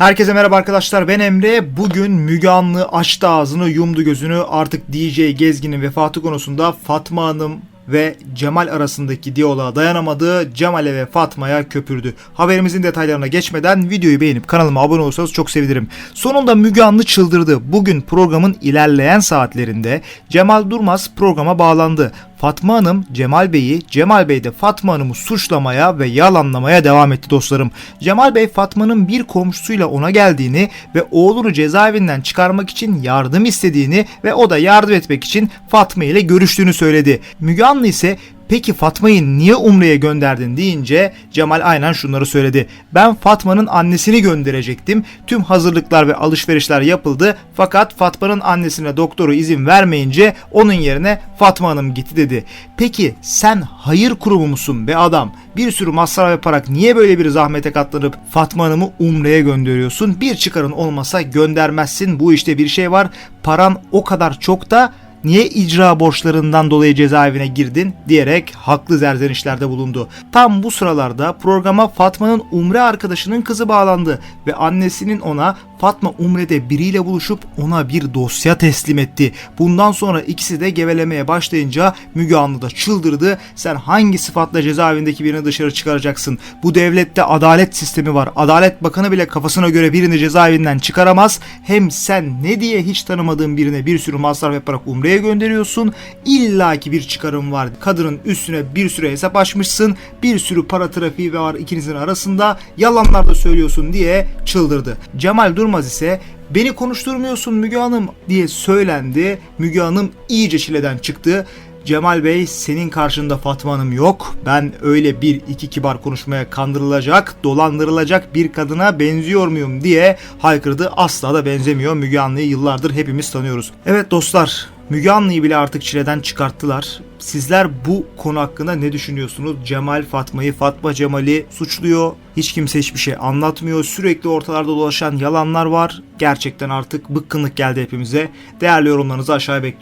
Herkese merhaba arkadaşlar ben Emre. Bugün Müge Anlı açtı ağzını yumdu gözünü artık DJ Gezgin'in vefatı konusunda Fatma Hanım ve Cemal arasındaki diyaloğa dayanamadı. Cemal'e ve Fatma'ya köpürdü. Haberimizin detaylarına geçmeden videoyu beğenip kanalıma abone olursanız çok sevinirim. Sonunda Müge Anlı çıldırdı. Bugün programın ilerleyen saatlerinde Cemal Durmaz programa bağlandı. Fatma Hanım Cemal Bey'i, Cemal Bey de Fatma Hanım'ı suçlamaya ve yalanlamaya devam etti dostlarım. Cemal Bey Fatma'nın bir komşusuyla ona geldiğini ve oğlunu cezaevinden çıkarmak için yardım istediğini ve o da yardım etmek için Fatma ile görüştüğünü söyledi. Müge Anlı ise Peki Fatma'yı niye Umre'ye gönderdin deyince Cemal aynen şunları söyledi. Ben Fatma'nın annesini gönderecektim. Tüm hazırlıklar ve alışverişler yapıldı. Fakat Fatma'nın annesine doktoru izin vermeyince onun yerine Fatma Hanım gitti dedi. Peki sen hayır kurumu musun be adam? Bir sürü masraf yaparak niye böyle bir zahmete katlanıp Fatma Hanım'ı Umre'ye gönderiyorsun? Bir çıkarın olmasa göndermezsin. Bu işte bir şey var. Paran o kadar çok da niye icra borçlarından dolayı cezaevine girdin diyerek haklı zerzenişlerde bulundu. Tam bu sıralarda programa Fatma'nın Umre arkadaşının kızı bağlandı ve annesinin ona Fatma Umre'de biriyle buluşup ona bir dosya teslim etti. Bundan sonra ikisi de gevelemeye başlayınca Müge Anlı da çıldırdı. Sen hangi sıfatla cezaevindeki birini dışarı çıkaracaksın? Bu devlette adalet sistemi var. Adalet Bakanı bile kafasına göre birini cezaevinden çıkaramaz. Hem sen ne diye hiç tanımadığın birine bir sürü masraf yaparak Umre'ye gönderiyorsun? İlla ki bir çıkarım var. Kadının üstüne bir sürü hesap açmışsın. Bir sürü para trafiği var ikinizin arasında. Yalanlar da söylüyorsun diye çıldırdı. Cemal Durmaz ise beni konuşturmuyorsun Müge Hanım diye söylendi. Müge Hanım iyice çileden çıktı. Cemal Bey senin karşında Fatma Hanım yok. Ben öyle bir iki kibar konuşmaya kandırılacak, dolandırılacak bir kadına benziyor muyum diye haykırdı. Asla da benzemiyor. Müge Anlı'yı yıllardır hepimiz tanıyoruz. Evet dostlar Müge Anlı'yı bile artık çileden çıkarttılar. Sizler bu konu hakkında ne düşünüyorsunuz? Cemal Fatma'yı, Fatma Cemal'i suçluyor. Hiç kimse hiçbir şey anlatmıyor. Sürekli ortalarda dolaşan yalanlar var. Gerçekten artık bıkkınlık geldi hepimize. Değerli yorumlarınızı aşağıya bekliyorum.